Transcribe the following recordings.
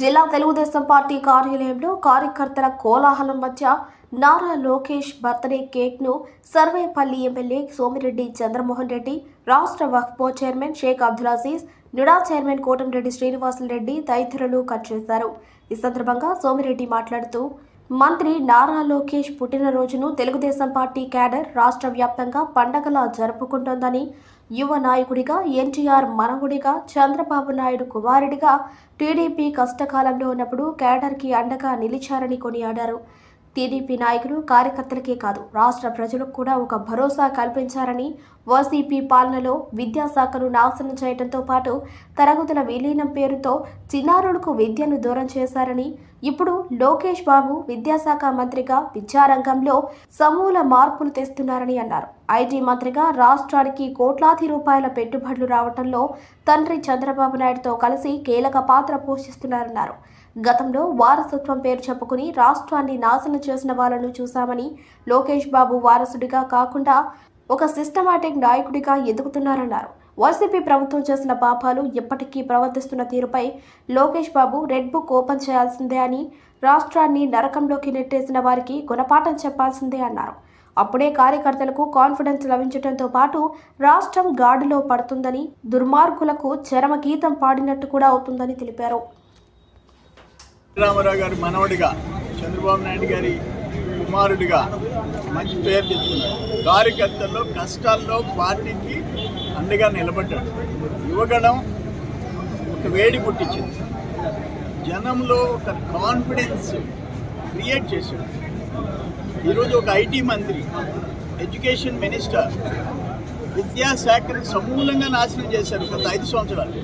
జిల్లా తెలుగుదేశం పార్టీ కార్యాలయంలో కార్యకర్తల కోలాహలం మధ్య నారా లోకేష్ బర్త్డే కేక్ను సర్వేపల్లి ఎమ్మెల్యే సోమిరెడ్డి చంద్రమోహన్ రెడ్డి రాష్ట్ర వక్ఫ్ బోర్డ్ చైర్మన్ షేక్ అబ్దుల్ అజీజ్ నిడా చైర్మన్ కోటంరెడ్డి శ్రీనివాసులరెడ్డి తదితరులు కట్ చేశారు. ఈ సందర్భంగా సోమిరెడ్డి మాట్లాడుతూ మంత్రి నారా లోకేష్ పుట్టినరోజును తెలుగుదేశం పార్టీ క్యాడర్ రాష్ట్ర వ్యాప్తంగా పండగలా జరుపుకుంటోందని యువ నాయకుడిగా ఎన్టీఆర్ మనవుడిగా చంద్రబాబు నాయుడు కుమారుడిగా టీడీపీ కష్టకాలంలో ఉన్నప్పుడు క్యాడర్కి అండగా నిలిచారని కొనియాడారు. టీడీపీ నాయకులు కార్యకర్తలకే కాదు రాష్ట్ర ప్రజలకు కూడా ఒక భరోసా కల్పించారని వైసీపీ పాలనలో విద్యాశాఖను నాశనం చేయడంతో పాటు తరగతుల విలీనం పేరుతో చిన్నారులకు విద్యను దూరం చేశారని ఇప్పుడు లోకేష్ బాబు విద్యాశాఖ మంత్రిగా విద్యారంగంలో సమూల మార్పులు తెస్తున్నారని అన్నారు. ఐటీ మంత్రిగా రాష్ట్రానికి కోట్లాది రూపాయల పెట్టుబడులు రావడంలో తండ్రి చంద్రబాబు నాయుడుతో కలిసి కీలక పాత్ర పోషిస్తున్నారన్నారు. గతంలో వారసత్వం పేరు చెప్పుకుని రాష్ట్రాన్ని నాశనం చేసిన వాళ్ళను చూశామని లోకేష్ బాబు వారసుడిగా కాకుండా ఒక సిస్టమాటిక్ నాయకుడిగా ఎదుగుతున్నారన్నారు. వైసీపీ ప్రభుత్వం చేసిన పాపాలు ఎప్పటికీ ప్రవర్తిస్తున్న తీరుపై Lokesh Babu red book open చేయాల్సిందే అని రాష్ట్రాన్ని నరకంలోకి నెట్టేసిన వారికి గుణపాఠం చెప్పాల్సిందే అన్నారు. అప్పుడే కార్యకర్తలకు కాన్ఫిడెన్స్ లభించడంతో పాటు రాష్ట్రం గాడిలో పడుతుందని దుర్మార్గులకు చరమగీతం పాడినట్టు కూడా అవుతుందని తెలిపారు. రామారావు గారి మనవడిగా చంద్రబాబు నాయుడు గారి కుమారుడిగా మంచి పేరు తెచ్చుకున్నాడు. కార్యకర్తల్లో కష్టాల్లో పార్టీకి అండగా నిలబడ్డాడు. యువగణం ఒక వేడి పుట్టించింది. జనంలో ఒక కాన్ఫిడెన్స్ క్రియేట్ చేశాడు. ఈరోజు ఒక ఐటీ మంత్రి ఎడ్యుకేషన్ మినిస్టర్ విద్యాశాఖను సమూలంగా నాశనం చేశారు గత ఐదు సంవత్సరాలు.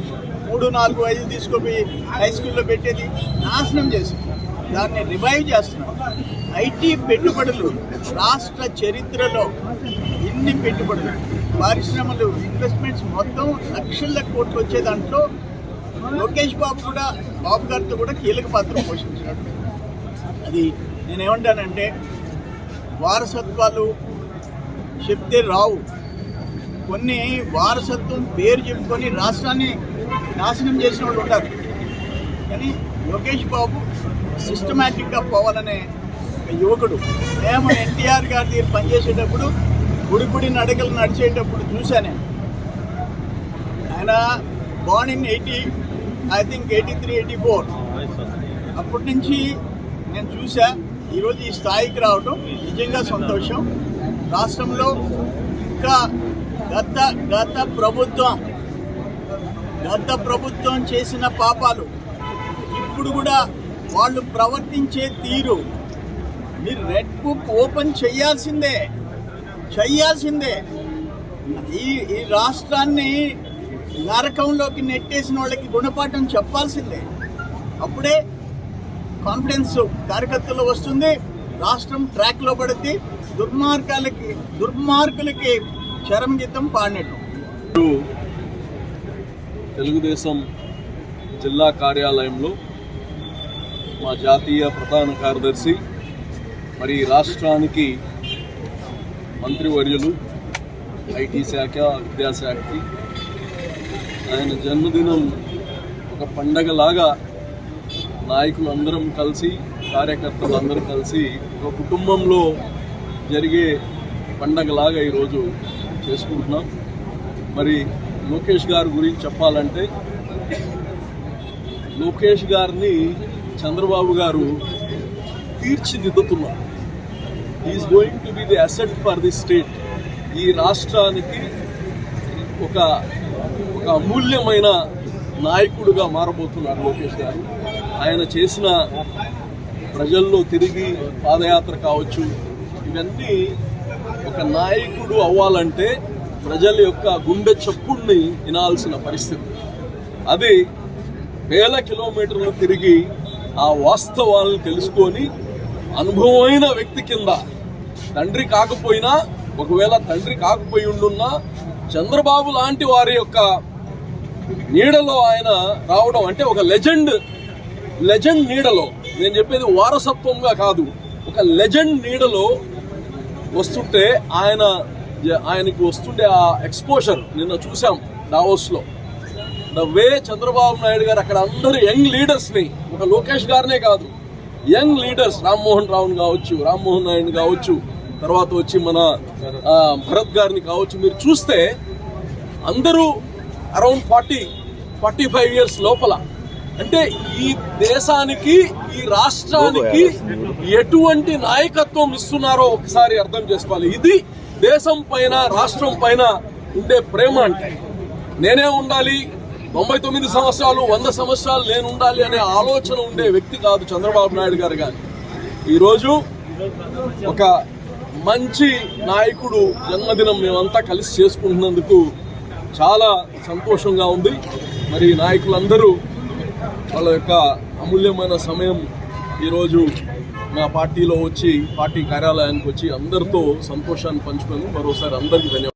మూడు నాలుగు ఐదు తీసుకుపోయి హై స్కూల్లో పెట్టేది నాశనం చేశారు దాన్ని రివైవ్ చేస్తున్నాం. ఐటీ పెట్టుబడులు రాష్ట్ర చరిత్రలో ఇన్ని పెట్టుబడులు? పరిశ్రమలు ఇన్వెస్ట్మెంట్స్ మొత్తం లక్షల కోట్లు వచ్చే దాంట్లో లోకేష్ బాబు కూడా బాబు గారితో కూడా కీలక పాత్ర పోషించినట్టు. అది నేనేమంటానంటే వారసత్వాలు చెప్తే రావు. కొన్ని వారసత్వం పేరు చెప్పుకొని రాష్ట్రాన్ని నాశనం చేసిన వాళ్ళు ఉంటారు. కానీ లోకేష్ బాబు సిస్టమేటిక్గా పోవాలనే ఒక యువకుడు. మేము ఎన్టీఆర్ గారి దగ్గర పనిచేసేటప్పుడు గుడి గుడి నడకలు నడిచేటప్పుడు చూశాను నేను. ఆయన born in eighty I think eighty three eighty four అప్పటి నుంచి నేను చూసా ఈరోజు ఈ స్థాయికి రావడం నిజంగా సంతోషం. రాష్ట్రంలో ఇంకా గత గత ప్రభుత్వం గత ప్రభుత్వం చేసిన పాపాలు ఇప్పుడు కూడా వాళ్ళు ప్రవర్తించే తీరు. మీరు రెడ్ బుక్ ఓపెన్ చేయాల్సిందే. చెయ్యాల్సిందే ఈ ఈ రాష్ట్రాన్ని నరకంలోకి నెట్టేసిన వాళ్ళకి గుణపాఠం చెప్పాల్సిందే. అప్పుడే కాన్ఫిడెన్స్ కార్యకర్తలు వస్తుంది రాష్ట్రం ట్రాక్లో పడుద్ది దుర్మార్గాలకి దుర్మార్గులకి చరమగీతం పాడినట్టు. తెలుగుదేశం జిల్లా కార్యాలయంలో మా జాతీయ ప్రధాన కార్యదర్శి మరి రాష్ట్రానికి మంత్రివర్యులు ఐటీ శాఖ విద్యాశాఖకి ఆయన జన్మదినం ఒక పండగలాగా నాయకులందరం కలిసి కార్యకర్తలు అందరూ కలిసి ఒక కుటుంబంలో జరిగే పండగలాగా ఈరోజు చేసుకుంటున్నాం. మరి లోకేష్ గారి గురించి చెప్పాలంటే లోకేష్ గారిని Chandrababu garu తీర్చిదిద్దుతున్నారు. Is going to be the asset for the state ఈ రాష్ట్రానికి ఒక ఒక అమూల్యమైన నాయకుడుగా మారబోతున్నారు లోకేష్ గారు. ఆయన చేసిన ప్రజల్లో తిరిగి పాదయాత్ర కావచ్చు. ఇవన్నీ ఒక నాయకుడు అవ్వాలంటే ప్రజల యొక్క గుండె చప్పుడిని వినాల్సిన పరిస్థితి. అది వేల కిలోమీటర్లు తిరిగి ఆ వాస్తవాలను తెలుసుకొని అనుభవమైన వ్యక్తి కింద తండ్రి కాకపోయినా ఒకవేళ తండ్రి కాకపోయి ఉండున్నా చంద్రబాబు లాంటి వారి యొక్క నీడలో ఆయన రావడం అంటే ఒక లెజెండ్ లెజెండ్ నీడలో నేను చెప్పేది వారసత్వంగా కాదు ఒక లెజెండ్ నీడలో వస్తుంటే ఆయన ఆయనకి వస్తుండే ఆ ఎక్స్పోజర్ నిన్న చూసాం డావోస్లో ద వే చంద్రబాబు నాయుడు గారు అక్కడ అందరు యంగ్ లీడర్స్ని ఒక లోకేష్ గారినే కాదు యంగ్ లీడర్స్ రామ్మోహన్ రావుని కావచ్చు రామ్మోహన్ నాయుడు కావచ్చు తర్వాత వచ్చి మన భరత్ గారిని కావచ్చు మీరు చూస్తే అందరూ around forty forty five years లోపల అంటే ఈ దేశానికి ఈ రాష్ట్రానికి ఎటువంటి నాయకత్వం ఇస్తున్నారో ఒకసారి అర్థం చేసుకోవాలి. ఇది దేశం పైన రాష్ట్రం పైన ఉండే ప్రేమ అంటే. నేనే ఉండాలి తొంభై తొమ్మిది సంవత్సరాలు వంద సంవత్సరాలు నేను ఉండాలి అనే ఆలోచన ఉండే వ్యక్తి కాదు చంద్రబాబు నాయుడు గారు కానీ ఈరోజు ఒక మంచి నాయకుడు జన్మదినం మేమంతా కలిసి చేసుకుంటున్నందుకు చాలా సంతోషంగా ఉంది. మరి నాయకులందరూ వాళ్ళ యొక్క అమూల్యమైన సమయం ఈరోజు మా పార్టీలో వచ్చి పార్టీ కార్యాలయానికి వచ్చి అందరితో సంతోషాన్ని పంచుకొని మరోసారి అందరికీ ధన్యవాదాలు.